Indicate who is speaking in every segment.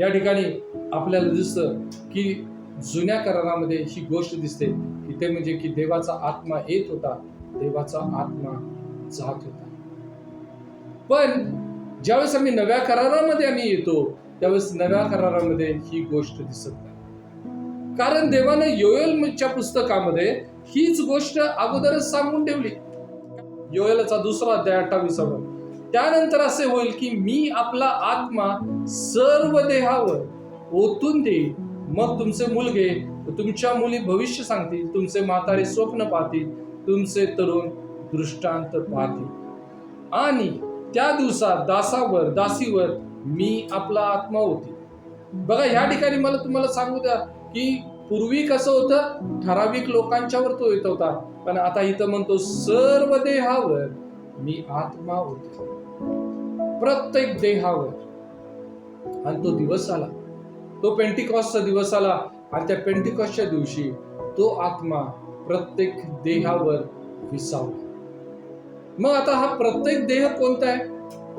Speaker 1: या ठिकाणी आपल्याला दिसतं की जुन्या करारामध्ये ही गोष्ट दिसते. की ते म्हणजे की देवाचा आत्मा येत होता. देवाचा आत्मा जात होता. पण ज्यावेळेस आम्ही नव्या करारामध्ये आम्ही येतो त्यावेळेस नव्या करारामध्ये ही गोष्ट दिसत नाही. कारण देवाने योयलच्या पुस्तकामध्ये हीच गोष्ट अगोदरच सांगून ठेवली. योयलचा दुसरा अध्याय अठ्ठावीसावर त्यानंतर असे होईल की मी आपला आत्मा सर्व देहावर ओतून देईल मग तुमचे मुलगे तुमच्या मुली भविष्य सांगतील तुमचे म्हातारे स्वप्न पाहतील तुमचे तरुण दृष्टांत पाहतील. आणि त्या दिवसात दासावर दासीवर मी आपला आत्मा होती बघा ह्या ठिकाणी मला तुम्हाला सांगू द्या की पूर्वी कसं होतं? ठराविक लोकांच्यावर तो येत होता. पण आता इथं म्हणतो सर्व देहावर मी आत्मा होतो प्रत्येक देहावर. आणि तो दिवस आला. तो पेंटिकॉसचा दिवस आला. आणि त्या पेंटिकॉसच्या दिवशी तो आत्मा प्रत्येक देहावर विसावला. मग आता हा प्रत्येक देह कोणता आहे?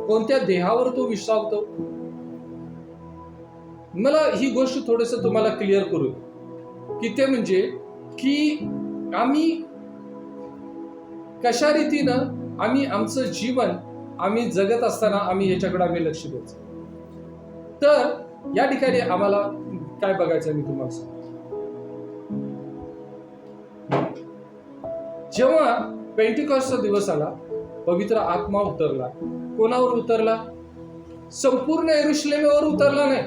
Speaker 1: कोणत्या देहावर तो विसावतो? मला ही गोष्ट थोडस तुम्हाला क्लिअर करू की ते म्हणजे की आम्ही कशा रीतीनं आम्ही आमचं जीवन आम्ही जगत असताना आम्ही याच्याकडे आम्ही लक्ष द्यायचं तर या ठिकाणी आम्हाला काय बघायचं मी तुम्हाला सांगतो. जेव्हा पेंटिकॉसचा दिवस आला पवित्र आत्मा उतरला. कोणावर उतरला? संपूर्ण एरुश्लेमेवर उतरला नाही.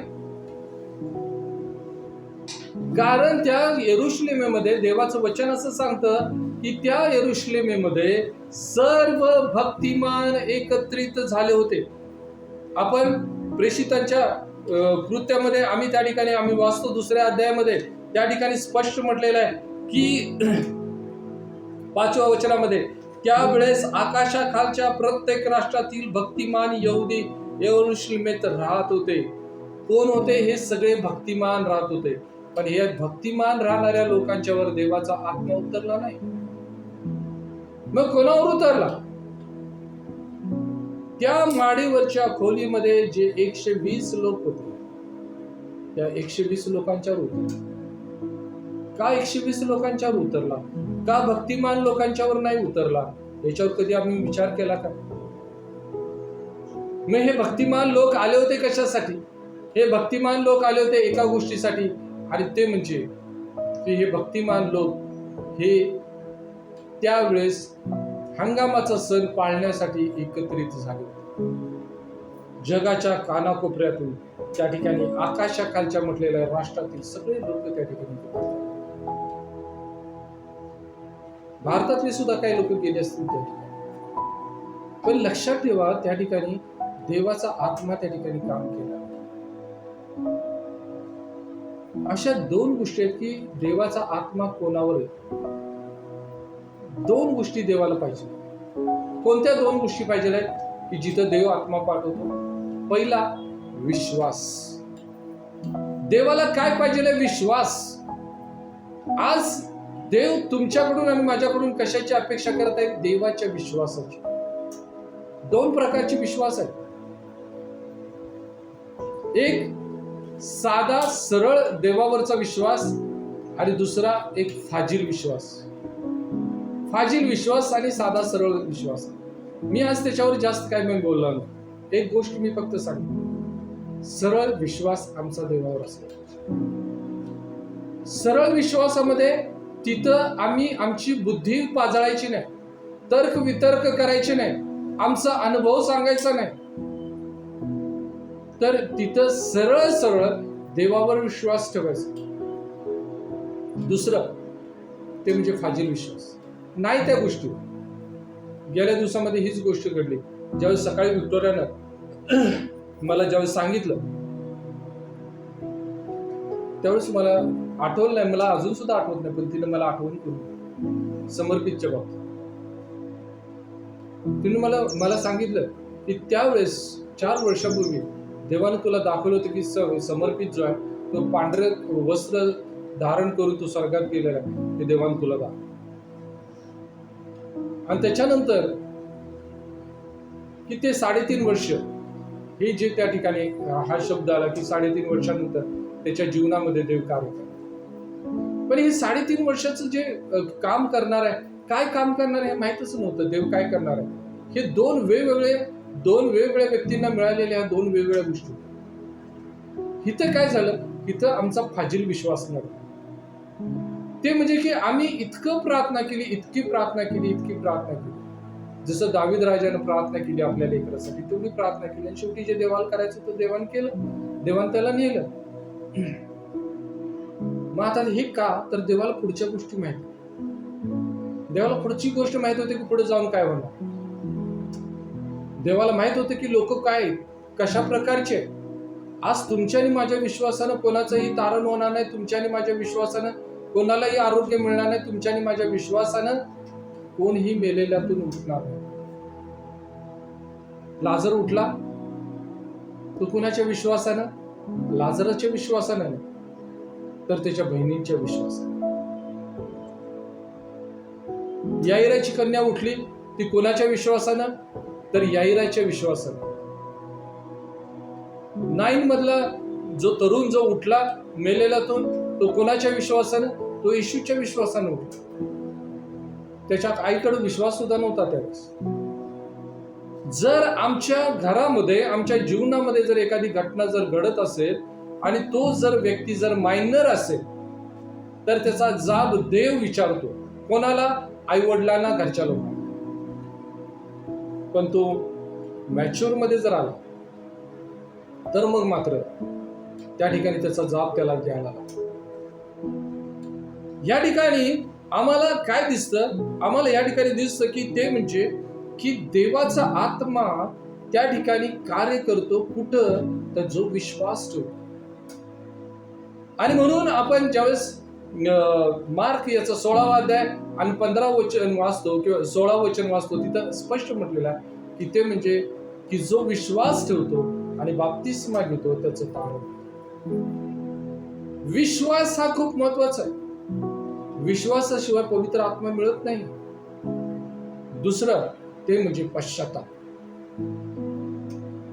Speaker 1: कारण त्या एरुश्लेमेमध्ये देवाचं वचन असं सांगतं की त्या एरुश्लेमेमध्ये सर्व भक्तिमान एकत्रित झाले होते. आपण प्रेषितांच्या कृत्यामध्ये आम्ही त्या ठिकाणी आम्ही वाचतो दुसऱ्या अध्यायामध्ये. त्या ठिकाणी स्पष्ट म्हटलेलं आहे की पाचव्या वचनामध्ये त्यावेळेस आकाशाखालच्या प्रत्येक राष्ट्रातील भक्तिमान यहुदी येत राहत होते. कोण होते? हे सगळे भक्तिमान राहत होते. पण हे भक्तिमान राहणाऱ्या लोकांच्यावर देवाचा आत्मा उतरला नाही. मग कोणावर उतरला? त्या माडीवरच्या खोलीमध्ये जे एकशे वीस लोक होते त्या एकशे वीस लोकांच्यावर उतरला. का एकशे वीस लोकांच्यावर उतरला? का भक्तिमान लोकांच्यावर नाही उतरला? याच्यावर कधी आम्ही विचार केला का? मग हे भक्तिमान लोक आले होते कशासाठी? हे भक्तिमान लोक आले होते एका गोष्टीसाठी. आणि ते म्हणजे की हे भक्तिमान लोक हे त्यावेळेस हंगामाचा सण पाळण्यासाठी एकत्रित झाले. जगाच्या कानाकोपऱ्यातून त्या ठिकाणी आकाशाखालच्या म्हटलेल्या राष्ट्रातील सगळे लोक त्या ठिकाणी भारतातले सुद्धा काही लोक गेले असतील त्या ठिकाणी. पण लक्षात ठेवा त्या ठिकाणी देवाचा आत्मा त्या ठिकाणी काम केला. अशा दोन गोष्टी आहेत की देवाचा आत्मा कोणावर आहे? दोन गोष्टी देवाला पाहिजे. कोणत्या दोन गोष्टी पाहिजे आहेत? की जिथं देव आत्मा पाठवतो पहिला विश्वास. देवाला काय पाहिजे विश्वास. आज देव तुमच्याकडून आणि माझ्याकडून कशाची अपेक्षा करत आहे देवाच्या विश्वासाची. दोन प्रकारचे विश्वास आहेत. एक साधा सरळ देवावरचा विश्वास आणि दुसरा एक फाजील विश्वास. फाजील विश्वास आणि साधा सरळ विश्वास. मी आज त्याच्यावर जास्त काय मी बोललो नाही. एक गोष्ट मी फक्त सांगतो. सरळ विश्वास आमचा देवावर असतो. सरळ विश्वासामध्ये तिथं आम्ही आमची बुद्धी पाजळायची नाही. तर्क वितर्क करायचे नाही. आमचा अनुभव सांगायचा नाही. तर तिथं सरळ सरळ देवावर विश्वास ठेवायचा. दुसरं ते म्हणजे फाजील विश्वास. नाही त्या गोष्टी. गेल्या दिवसामध्ये हीच गोष्ट घडली. ज्यावेळेस सकाळी विक्टोरियानं मला ज्यावेळेस सांगितलं त्यावेळेस मला आठवलं नाही. मला अजून सुद्धा आठवत नाही पण तिने मला आठवण करून समर्पितच्या बाबतीत. तिने मला मला सांगितलं की त्यावेळेस चार वर्षापूर्वी देवानं तुला दाखवलं होतं की समर्पित जो आहे तो पांढरे वस्त्र धारण करून तो स्वर्गात गेलेला आहे. ते देवानं तुला दाखव आणि त्याच्यानंतर की ते साडेतीन वर्ष हे जे त्या ठिकाणी हा शब्द आला की साडेतीन वर्षानंतर त्याच्या जीवनामध्ये देव कार्य करतो पण हे साडेतीन वर्षाचं जे काम करणार आहे काय काम करणार आहे हे माहीतच नव्हतं. देव काय करणार आहे? हे दोन वेगवेगळे दोन वेगवेगळ्या व्यक्तींना मिळालेल्या ह्या दोन वेगवेगळ्या गोष्टी. इथं काय झालं? इथं आमचा फाजील विश्वास नव्हता ते म्हणजे की आम्ही इतकं प्रार्थना केली इतकी प्रार्थना केली इतकी प्रार्थना केली. जसं दावीद राजानं प्रार्थना केली आपल्या लेकरासाठी तेवढी प्रार्थना केली. आणि शेवटी जे देवाला करायचं ते देवान केलं. देवान त्याला नेलं. मग आता हे का? तर देवाला पुढच्या गोष्टी माहिती देवाला पुढची गोष्ट माहीत होती की पुढे जाऊन काय होणार? देवाला माहीत होतं की लोक काय कशा प्रकारचे आज तुमच्या आणि माझ्या विश्वासानं कोणाचंही तारण होणार नाही. तुमच्या आणि माझ्या विश्वासानं कोणालाही आरोग्य मिळणार नाही तुमच्या आणि माझ्या विश्वासानं कोणही मेलेल्यातून उठणार नाही. लाजर उठला. तो कुणाच्या विश्वासानं? लाजराच्या विश्वासानं नाही तर त्याच्या बहिणींच्या विश्वासानं. याईराची कन्या उठली ती कोणाच्या विश्वासानं? तर याईराच्या विश्वासानं. नाईन मधला जो तरुण जो उठला मेलेल्यातून तो कोणाच्या विश्वासानं? तो येशूच्या विश्वासाने उठला त्याच्यात आईकडे विश्वास सुद्धा नव्हता त्यावेळेस. जर आमच्या घरामध्ये आमच्या जीवनामध्ये जर एखादी घटना जर घडत असेल आणि तो जर व्यक्ती जर मायनर असेल तर त्याचा जाब देव विचारतो. कोणाला? आई वडिलांना घरच्या लोकांना. पण तो मॅच्युअरमध्ये जर आला तर मग मात्र त्या ठिकाणी त्याचा जाब त्याला द्यायला लागतो या ठिकाणी आम्हाला काय दिसतं? आम्हाला या ठिकाणी दिसतं की ते म्हणजे की देवाचा आत्मा त्या ठिकाणी कार्य करतो कुठं? तर जो विश्वास ठेवतो. आणि म्हणून आपण ज्यावेळेस मार्क याचा सोळावा अध्याय आणि पंधरा वचन वाचतो किंवा सोळा वचन वाचतो तिथं स्पष्ट म्हटलेलं आहे की ते म्हणजे की जो विश्वास ठेवतो आणि बाप्तिस्मा घेतो त्याचं ताण विश्वास हा खूप महत्त्वाचा आहे. विश्वासाशिवाय पवित्र आत्मा मिळत नाही. दुसरं ते म्हणजे पश्चाताप.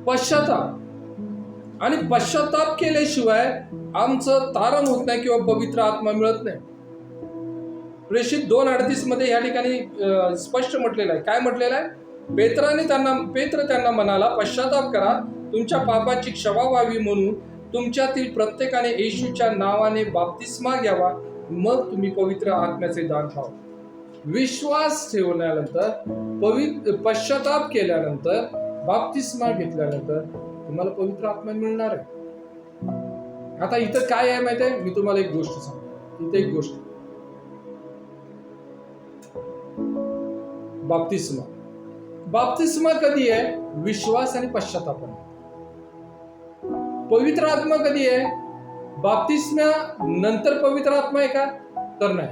Speaker 1: पश्चाताप. आणि पश्चाताप केल्याशिवाय आमचं तारण होत नाही किंवा पवित्र आत्मा मिळत नाही. प्रेषित दोन अडतीसमध्ये या ठिकाणी स्पष्ट म्हटलेलं आहे. काय म्हटलेलं आहे? पेत्राने त्यांना पेत्र त्यांना म्हणाला पश्चाताप करा. तुमच्या पापाची क्षमा व्हावी म्हणून तुमच्यातील प्रत्येकाने येशूच्या नावाने बाप्तिस्मा घ्यावा. मग तुम्ही पवित्र आत्म्याचे दान पाव विश्वास ठेवल्यानंतर पवित्र पश्चाताप केल्यानंतर बाप्तिस्मा घेतल्यानंतर तुम्हाला पवित्र आत्मा मिळणार आहे. आता इथं काय आहे माहिती आहे? मी तुम्हाला एक गोष्ट सांगतो. इथं एक गोष्ट. बाप्तिस्मा. बाप्तिस्मा कधी आहे? विश्वास आणि पश्चातापण पवित्र आत्मा कधी आहे? बाप्तिस्म्या नंतर पवित्र आत्मा आहे का? तर नाही.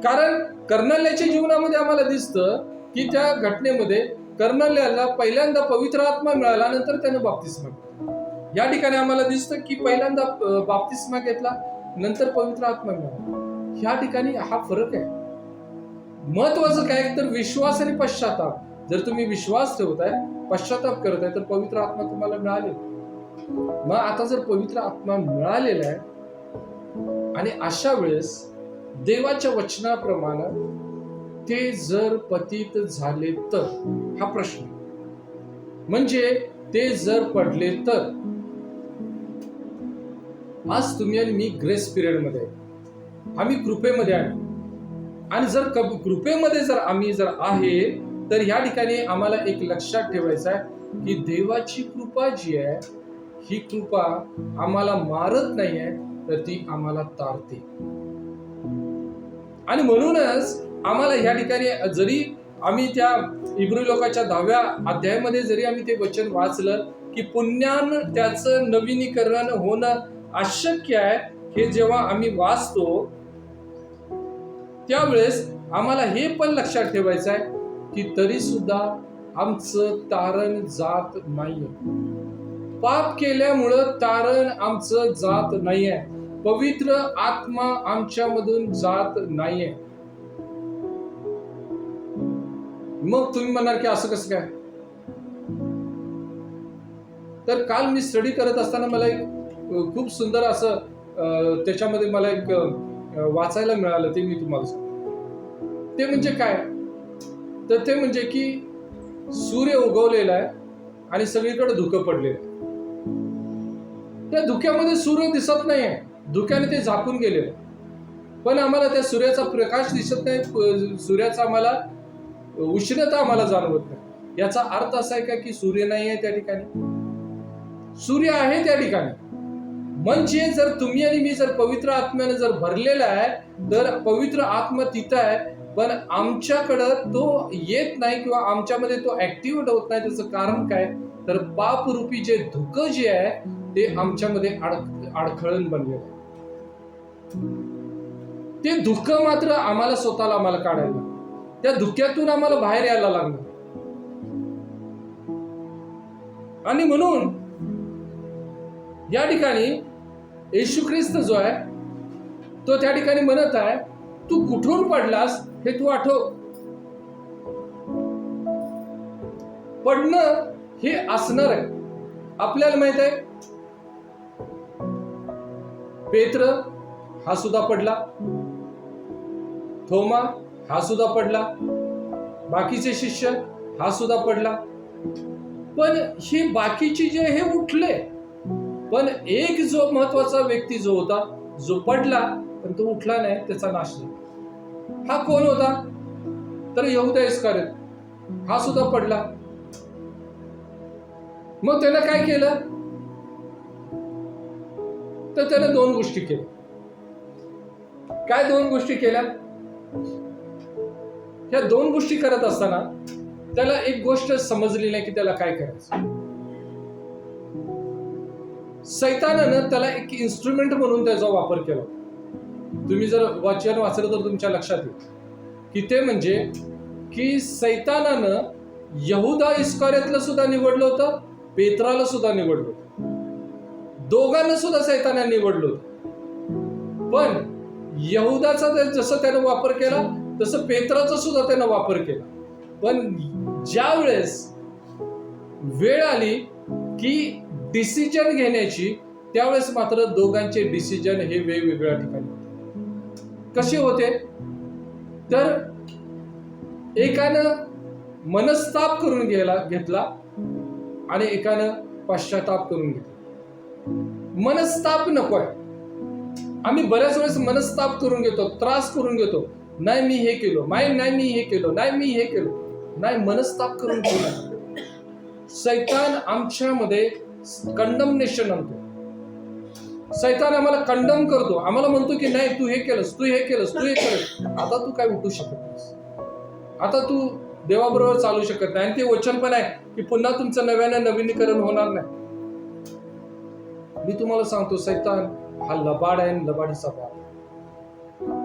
Speaker 1: कारण कर्नाल्याच्या जीवनामध्ये आम्हाला दिसतं की त्या घटनेमध्ये कर्नाल्याला पहिल्यांदा पवित्र आत्मा मिळाला नंतर त्याने बाप्तिस्मा या ठिकाणी आम्हाला दिसतं की पहिल्यांदा बाप्तिस्मा घेतला नंतर पवित्र आत्मा मिळाला. ह्या ठिकाणी हा फरक आहे. महत्वाचं काय? तर विश्वास आणि पश्चाताप. जर तुम्ही विश्वास ठेवताय पश्चाताप करत आहे तर पवित्र आत्मा तुम्हाला मिळाले. मग आता जर पवित्र आत्मा मिळालेला आहे आणि अशा वेळेस देवाच्या वचनाप्रमाणे ते जर पतित झाले तर? हा प्रश्न. म्हणजे ते जर पडले तर? आज तुम्ही आणि मी ग्रेस पिरियडमध्ये आम्ही कृपेमध्ये आहे. आणि जर क- कृपेमध्ये जर आम्ही जर आहे तर ह्या ठिकाणी आम्हाला एक लक्षात ठेवायचं आहे की देवाची कृपा जी आहे ही कृपा आम्हाला मारत नाहीये तर ती आम्हाला तारते. आणि म्हणूनच आम्हाला ह्या ठिकाणी जरी आम्ही त्या इब्रू लोकाच्या दहाव्या अध्यायामध्ये जरी आम्ही ते वचन वाचलं की पुण्यान त्याचं नवीनीकरण होणं अशक्य आहे हे जेव्हा आम्ही वाचतो त्यावेळेस आम्हाला हे पण लक्षात ठेवायचं आहे की तरी सुद्धा आमचं तारण जात नाहीये. पाप केल्यामुळं तारण आमचं जात नाहीये. पवित्र आत्मा आमच्यामधून जात नाहीये. मग तुम्ही म्हणणार की असं कसं काय? तर काल मी स्टडी करत असताना मला एक खूप सुंदर असं त्याच्यामध्ये मला एक वाचायला मिळालं ते मी तुम्हाला सांगतो. ते म्हणजे काय? तर ते म्हणजे की सूर्य उगवलेला आहे आणि सगळीकडे धुकं पडलेलं आहे. त्या धुक्यामध्ये सूर्य दिसत नाही आहे धुक्याने ते झाकून गेलेलं पण आम्हाला त्या सूर्याचा प्रकाश दिसत नाही. सूर्याचा आम्हाला उष्णता आम्हाला जाणवत नाही. याचा अर्थ असा आहे का की सूर्य नाही आहे त्या ठिकाणी? सूर्य आहे त्या ठिकाणी. म्हणजे जर तुम्ही आणि मी जर पवित्र आत्म्याने जर भरलेला आहे तर पवित्र आत्मा तिथं आहे. पण आमच्याकडं तो येत नाही किंवा आमच्यामध्ये तो ऍक्टिव्हेट होत नाही. त्याचं कारण काय? तर पापरूपी जे धुकं जे आहे ते आमच्यामध्ये अड अडखळण बनलेलं आहे. ते दुःख मात्र आम्हाला स्वतःला आम्हाला काढायला त्या धुक्यातून आम्हाला बाहेर यायला लागलं. आणि म्हणून या ठिकाणी येशू ख्रिस्त जो आहे तो त्या ठिकाणी म्हणत आहे तू कुठून पडलास हे तू आठव. पडणं हे असणार आहे. आपल्याला माहीत आहे पेत्र हा सुद्धा पडला. थोमा हा सुद्धा पडला. बाकीचे शिष्य हा सुद्धा पडला. पण हे बाकीचे जे हे उठले पण एक जो महत्त्वाचा व्यक्ती जो होता जो पडला पण तो उठला नाही त्याचा नाश झाला. हा कोण होता? तर यहुदा इस्कारियोत. हा सुद्धा पडला. मग त्यानं काय केलं? तर त्यानं दोन गोष्टी केल्या. काय दोन गोष्टी केल्या? ह्या दोन गोष्टी करत असताना त्याला एक गोष्ट समजली नाही की त्याला काय करायचं. सैतानानं त्याला एक इन्स्ट्रुमेंट म्हणून त्याचा वापर केला. तुम्ही जर वाचन वाचलं तर तुमच्या लक्षात येईल. की ते म्हणजे की सैतानानं यहुदा इस्कार्यातलं सुद्धा निवडलं होतं पेत्राला सुद्धा निवडलं होतं. दोघांना सुद्धा सैतानाने निवडलो. पण यहुदाचा जसं त्यानं वापर केला तसं पेत्राचा सुद्धा त्यानं वापर केला. पण ज्या वेळेस वेळ आली की डिसिजन घेण्याची त्यावेळेस मात्र दोघांचे डिसिजन हे वेगवेगळ्या ठिकाणी कसे होते? तर एकानं मनस्ताप करून घ्यायला घेतला आणि एकानं पश्चाताप करून घेतला. मनस्ताप नकोय. आम्ही बऱ्याच वेळेस मनस्ताप करून घेतो त्रास करून घेतो. नाही मी हे केलो. नाही नाही मी हे केलो. नाही मी हे केलो. नाही मनस्ताप करून केला सैतान आमच्यामध्ये कंडमनेशन आणतो. सैतान आम्हाला कंडम करतो. आम्हाला म्हणतो की नाही तू हे केलंस तू हे केलंस तू हे केलंस. आता तू काय उठू शकत नाहीस. आता तू देवाबरोबर चालू शकत नाही. आणि ते वचन पण आहे की पुन्हा तुमचं नव्यानं नवीनीकरण होणार नाही. मी तुम्हाला सांगतो सैतान हा लबाड आहे लबाडीचा बाप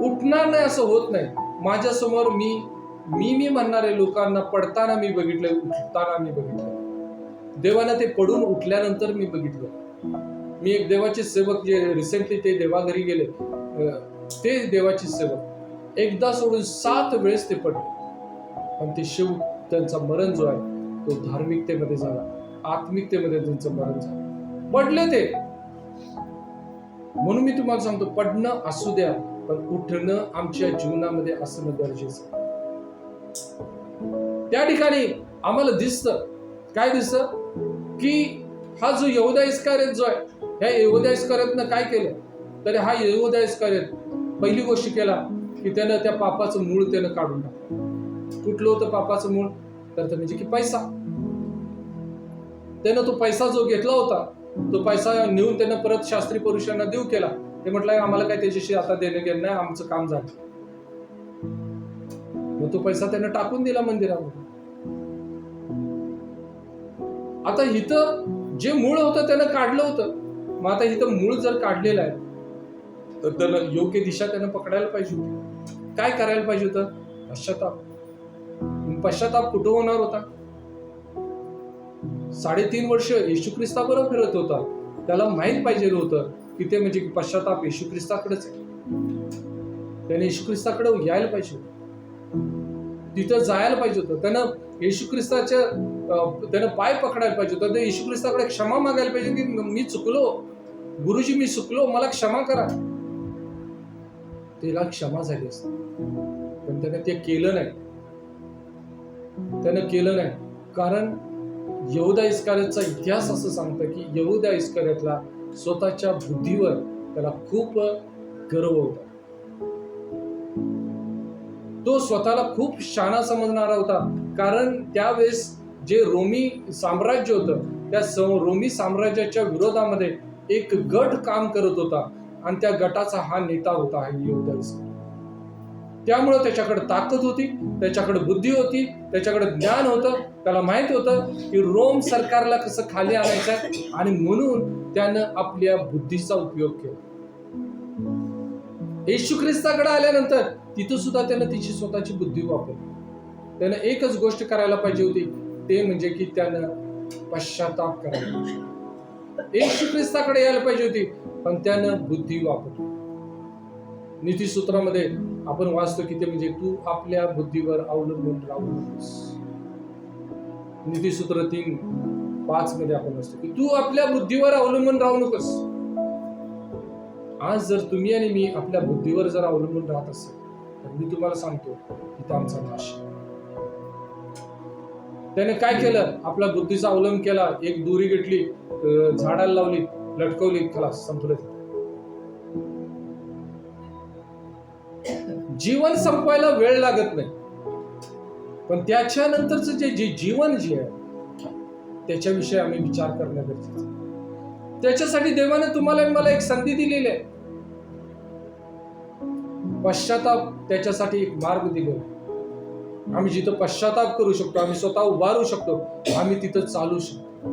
Speaker 1: उठणार नाही असं होत नाही. माझ्यासमोर मी मी मी म्हणणारे लोकांना पडताना मी बघितलं उठताना मी बघितलं. देवानं ते पडून उठल्यानंतर मी बघितलं. मी एक देवाचे सेवक जे रिसेंटली ते देवाघरी गेले ते देवाचे सेवक. एकदा सोडून सात वेळेस ते पडले. पण ते शिव त्यांचा मरण जो आहे तो धार्मिकतेमध्ये झाला. आत्मिकतेमध्ये त्यांचं मरण झालं. पडले ते. म्हणून मी तुम्हाला सांगतो पडणं असू द्या पण उठणं आमच्या जीवनामध्ये असणं गरजेचं आहे. त्या ठिकाणी आम्हाला दिसत काय दिसत? की हा जो यहुदा इस्कारेत जो आहे ह्या यहुदा इस्कारेतनं काय केलं? तर हा यहुदा इस्कारेत पहिली गोष्ट केला की त्यानं त्या पापाचं मूळ त्यानं काढून टाकलं. कुठलं होतं पापाचं मूळ? तर म्हणजे की पैसा. त्यानं तो पैसा जो घेतला होता तो पैसा नेऊन त्यांना परत शास्त्री पुरुषांना देऊ केला. ते म्हटलं आम्हाला काय त्याच्याशी आता देणं घेणं नाही आमचं काम झालं. मग तो पैसा त्यांना टाकून दिला मंदिरावर आता इथं जे मूळ होतं त्यानं काढलं होतं. मग आता इथं मूळ जर काढलेलं आहे तर त्याला योग्य दिशा त्यानं पकडायला पाहिजे होती. काय करायला पाहिजे होतं? पश्चाताप. पश्चाताप कुठं होणार होता? साडेतीन वर्ष येशू ख्रिस्ताबरोबर फिरत होता. त्याला माहीत पाहिजे होतं की ते म्हणजे पश्चाताप येशू ख्रिस्ताकडेच आहे. त्याने येशू ख्रिस्ताकडे यायला पाहिजे होतं. तिथं जायला पाहिजे होतं. त्यानं येशू ख्रिस्ताच्या त्यानं पाय पकडायला पाहिजे होतं. ते येशू ख्रिस्ताकडे क्षमा मागायला पाहिजे की मी चुकलो. गुरुजी मी चुकलो. मला क्षमा करा. तिला क्षमा झाली असते. पण त्याने ते केलं नाही. त्यानं केलं नाही. कारण यहुदा इस्कार्याचा इतिहास असं सांगतं की यहुदा इस्कार्यातला स्वतःच्या बुद्धीवर त्याला खूप गर्व होता. तो स्वतःला खूप शाणा समजणारा होता. कारण त्यावेळेस जे रोमी साम्राज्य होतं त्या रोमी साम्राज्याच्या विरोधामध्ये एक गट काम करत होता. आणि त्या गटाचा हा नेता होता हा यहुदा इस्करियोत. त्यामुळं त्याच्याकडे ताकद होती त्याच्याकडे बुद्धी होती त्याच्याकडे ज्ञान होतं त्याला माहीत होतं की रोम सरकारला कसं खाली आणायचं आणि म्हणून त्यानं आपल्या बुद्धीचा उपयोग केला. येशू ख्रिस्ताकडे आल्यानंतर तिथं सुद्धा त्यानं तिची स्वतःची बुद्धी वापरली. त्यानं एकच गोष्ट करायला पाहिजे होती ते म्हणजे की त्यानं पश्चाताप करायला पाहिजे येशू ख्रिस्ताकडे यायला पाहिजे होती पण त्यानं बुद्धी वापरली. नीतीसूत्रामध्ये आपण वाचतो की ते म्हणजे तू आपल्या बुद्धीवर अवलंबून राहू नकोस. नीतीसूत्र तीन पाच मध्ये आपण वाचतो की तू आपल्या बुद्धीवर अवलंबून राहू नकोस. आज जर तुम्ही आणि मी आपल्या बुद्धीवर जर अवलंबून राहत असेल तर मी तुम्हाला सांगतो की आमचा नाश त्याने काय केलं? आपल्या बुद्धीचा अवलंब केला. एक दोरी घेतली झाडाला लावली लटकवली खलास संपलं जीवन संपवायला वेळ लागत नाही. पण त्याच्यानंतरचं जे जे जीवन जे आहे त्याच्याविषयी आम्ही विचार करणं गरजेचं त्याच्यासाठी देवाने तुम्हाला मला एक संधी दिलेली आहे. पश्चाताप त्याच्यासाठी एक मार्ग दिलेला आहे. आम्ही जिथं पश्चाताप करू शकतो आम्ही स्वतः उभारू शकतो आम्ही तिथं चालू शकतो.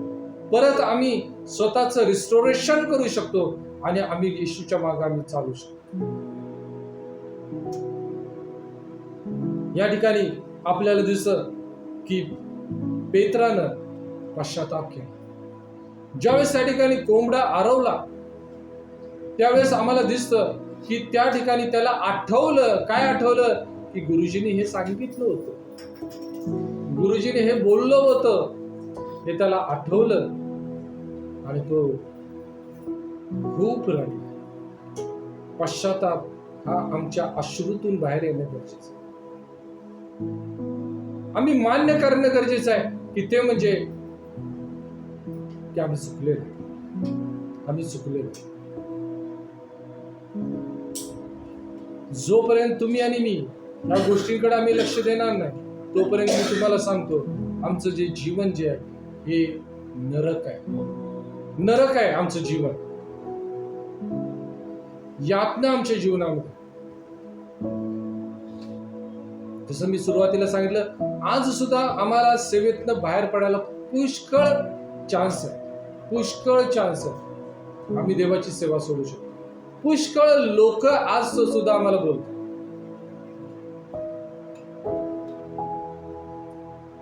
Speaker 1: परत आम्ही स्वतःचं रिस्टोरेशन करू शकतो आणि आम्ही येशूच्या मागे आम्ही चालू शकतो. या ठिकाणी आपल्याला दिसतं की पेत्रानं पश्चाताप केला. ज्यावेळेस त्या ठिकाणी कोंबडा आरवला त्यावेळेस आम्हाला दिसतं की त्या ठिकाणी त्याला आठवलं. काय आठवलं? की गुरुजींनी हे सांगितलं होतं. गुरुजीने हे बोललं होतं. हे त्याला आठवलं आणि तो खूप रडला. पश्चाताप हा आमच्या अश्रूतून बाहेर येणं गरजेचं आम्ही मान्य करणं गरजेचं आहे. की ते म्हणजे की आम्ही चुकलेलो. आम्ही चुकलेलो. जोपर्यंत तुम्ही आणि मी या गोष्टींकडे आम्ही लक्ष देणार नाही तोपर्यंत मी तुम्हाला सांगतो आमचं जे जीवन जे आहे हे नरक आहे. नरक आहे आमचं जीवन. यातना आमच्या जीवनामध्ये. जसं मी सुरुवातीला सांगितलं आज सुद्धा आम्हाला सेवेतनं बाहेर पडायला पुष्कळ चान्स आहे. पुष्कळ चान्स आहे. आम्ही देवाची सेवा सोडू शकतो. पुष्कळ लोक आज सुद्धा आम्हाला बोलतात.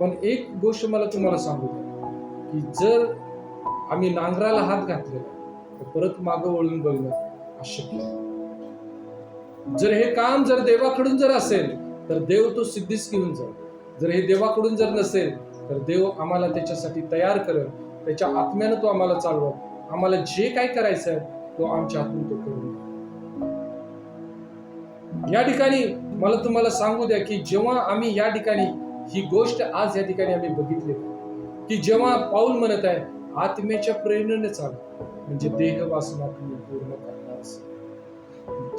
Speaker 1: पण एक गोष्ट मला तुम्हाला सांगू की जर आम्ही नांगराला हात घातलेला तर परत मागं वळून बघणं अशक्य जर हे काम जर देवाकडून जर असेल तर देव तो सिद्धीच घेऊन जाईल. जर हे देवाकडून जर नसेल तर देव आम्हाला त्याच्यासाठी तयार करेल. त्याच्या आत्म्यानं तो आम्हाला चालवत आम्हाला जे काय करायचं आहे तो आमच्या हातून तो करून या ठिकाणी मला तुम्हाला सांगू द्या की जेव्हा आम्ही या ठिकाणी ही गोष्ट आज या ठिकाणी आम्ही बघितली. की जेव्हा पाऊल म्हणत आहे आत्म्याच्या प्रेरणेने चाल. म्हणजे देह वासना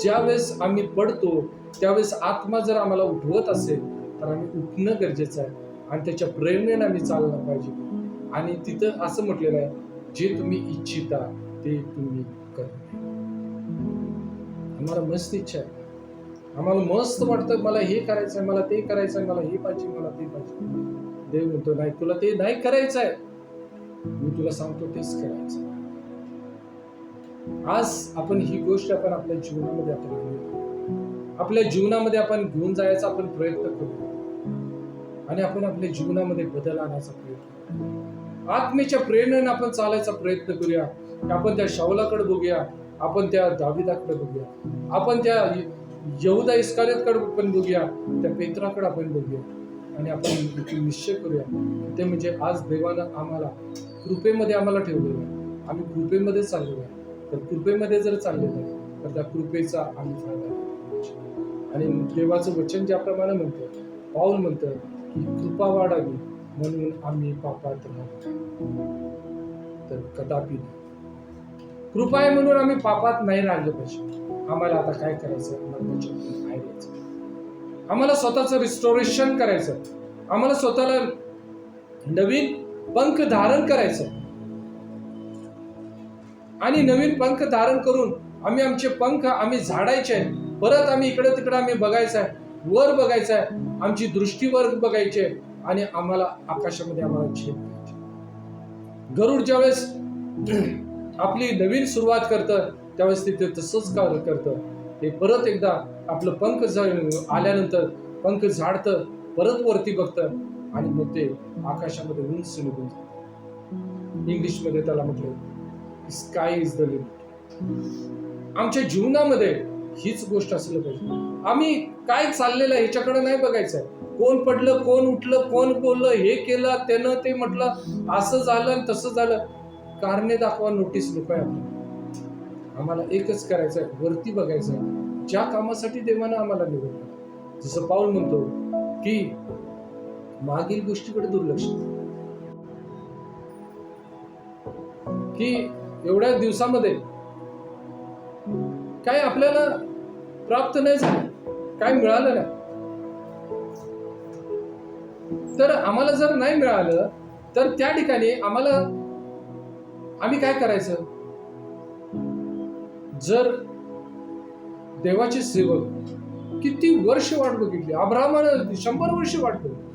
Speaker 1: ज्यावेळेस आम्ही पडतो त्यावेळेस आत्मा जर आम्हाला उठवत असेल तर आम्ही उठणं गरजेचं आहे. आणि त्याच्या प्रेरणेने आम्ही चाललं पाहिजे. आणि तिथं असं म्हटलेलं आहे जे तुम्ही इच्छिता ते तुम्ही करा. आम्हाला मस्त इच्छा आहे. आम्हाला मस्त वाटतं मला हे करायचं आहे मला ते करायचं आहे मला हे पाहिजे मला ते पाहिजे. देव म्हणतो नाही तुला ते नाही करायचं आहे. मी तुला सांगतो तेच करायचं आज आपण ही गोष्ट आपण आपल्या जीवनामध्ये आपण आणूया. आपल्या जीवनामध्ये आपण घेऊन जायचा आपण प्रयत्न करू. आणि आपण आपल्या जीवनामध्ये बदल आणायचा प्रयत्न करू. आत्मेच्या प्रेरणेने आपण चालायचा प्रयत्न करूया. आपण त्या शावलाकडे बघूया. आपण त्या दाविदाकडे बघूया. आपण त्या यहुदा इस्कारियतकडे पण बघूया. त्या पेत्राकडे आपण बघूया. आणि आपण निश्चय करूया. ते म्हणजे आज देवानं आम्हाला कृपेमध्ये आम्हाला ठेवलेलं आहे. आम्ही कृपेमध्ये चाललेलो आहे तर कृपेमध्ये जर चालले नाही तर त्या कृपेचा आम्ही फायदा आणि देवाचं वचन ज्याप्रमाणे म्हणतं पाऊल म्हणतं की कृपा वाढावी म्हणून आम्ही पापात राहतो तर कदापि कृपा आहे म्हणून आम्ही पापात नाही राहिलं पाहिजे. आम्हाला आता काय करायचं? आम्हाला आम्हाला स्वतःचं रिस्टोरेशन करायचं. आम्हाला स्वतःला नवीन पंख धारण करायचं. आणि नवीन पंख धारण करून आम्ही आमचे पंख आम्ही झाडायचे आहे परत आम्ही इकडे तिकडे आम्ही बघायचं आहे. वर बघायचं आहे. आमची दृष्टीवर बघायचे बघायची आहे. आणि आम्हाला आकाशामध्ये आम्हाला झेप घ्यायची गरुड ज्यावेळेस आपली नवीन सुरुवात करतं त्यावेळेस ते तसंच कार्य करतं. ते परत एकदा आपलं पंख आल्यानंतर पंख झाडतं परत वरती बघतं आणि मग ते आकाशामध्ये उंच निघून जातं इंग्लिशमध्ये त्याला म्हटलं स्काय इज द लिमिट आमच्या जीवनामध्ये हीच गोष्ट असलं पाहिजे. आम्ही काय चाललेलं आहे ह्याच्याकडे नाही बघायचं. कोण पडलं कोण उठलं कोण बोललं हे केलं त्यानं ते म्हटलं असं झालं आणि तसं झालं. कारणे दाखवा नोटीस नको आहे आम्हाला एकच करायचं आहे वरती बघायचं आहे ज्या कामासाठी देवानं आम्हाला निवडलं. जसं पाऊल म्हणतो की मागील गोष्टीकडे दुर्लक्ष. की एवढ्या दिवसामध्ये काय आपल्याला प्राप्त नाही झालं काय मिळालं नाही. तर आम्हाला जर नाही मिळालं तर त्या ठिकाणी आम्हाला आम्ही काय करायचं? जर देवाचे सेवक किती वर्ष वाट बघितली अब्राहमानं शंभर वर्ष वाट बघितली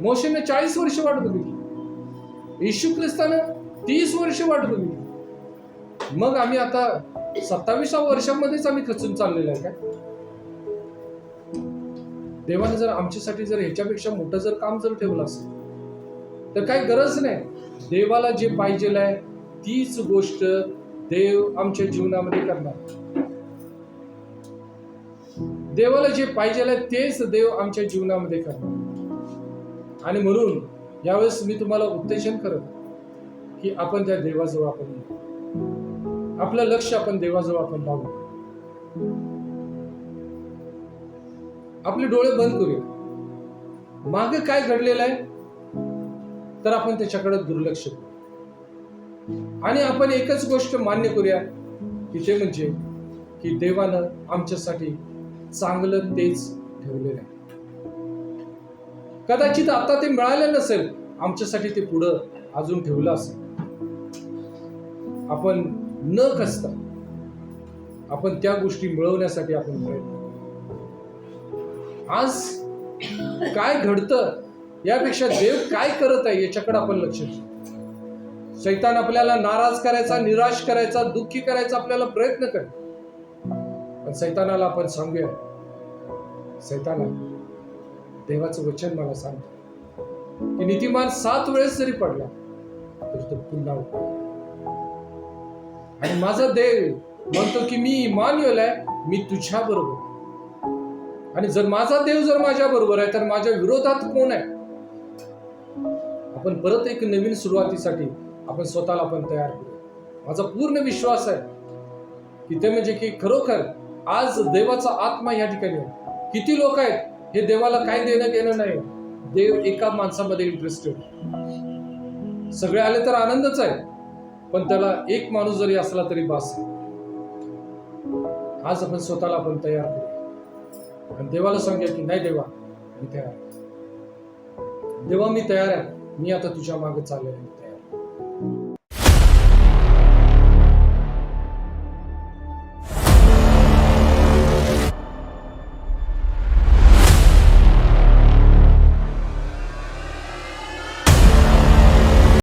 Speaker 1: मोशेने चाळीस वर्ष वाट बघितली येशू ख्रिस्तानं तीस वर्ष वाट बघितली मग आम्ही आता सत्तावीसा वर्षामध्येच आम्ही खचून चाललेलो आहे काय देवाने जर आमच्यासाठी जर ह्याच्यापेक्षा मोठं जर काम जर ठेवलं असेल तर काही गरज नाही. देवाला जे पाहिजे आहे तीच गोष्ट देव आमच्या जीवनामध्ये करणार. देवाला जे पाहिजे आहे तेच देव आमच्या जीवनामध्ये करणार. आणि म्हणून यावेळेस मी तुम्हाला उत्तेजन करत की आपण त्या देवाजवळ आपण आपलं लक्ष आपण देवाजवळ आपण लावू. आपले डोळे बंद करूया. माग काय घडलेलं आहे? तर आपण त्याच्याकडे दुर्लक्ष करू. आणि आपण एकच गोष्ट मान्य करूया की ते म्हणजे की देवानं आमच्यासाठी चांगलं तेच ठेवलेलं आहे. कदाचित आता ते मिळालं नसेल आमच्यासाठी ते पुढं अजून ठेवलं असेल आपण न कसता आपण त्या गोष्टी मिळवण्यासाठी आपण प्रयत्न आज काय घडतं यापेक्षा देव काय करत आहे याच्याकडे आपण लक्ष देऊ. शैतान आपल्याला नाराज करायचा निराश करायचा दुःखी करायचा आपल्याला प्रयत्न कर पण सैतानाला आपण सांगूया सैताना देवाचं वचन मला सांगतो की नीतिमान सात वेळेस जरी पडला तर तो पुन्हा आणि माझा देव म्हणतो की मी इमान्युअल आहे मी तुझ्या बरोबर. आणि जर माझा देव जर माझ्या बरोबर आहे तर माझ्या विरोधात कोण आहे? आपण परत एक नवीन सुरुवातीसाठी आपण स्वतःला आपण तयार करू माझा पूर्ण विश्वास आहे की ते म्हणजे की खरोखर आज देवाचा आत्मा या ठिकाणी आहे. किती लोक आहेत हे देवाला काय देणं घेणं नाही. देव एका माणसामध्ये इंटरेस्टेड सगळे आले तर आनंदच आहे पण त्याला एक माणूस जरी असला तरी बास आज आपण स्वतःला आपण तयार करू. आणि देवाला सांगूया की नाही देवा मी तयार आहे. देवा मी तयार आहे. मी आता तुझ्या मागे चाललेलो आहे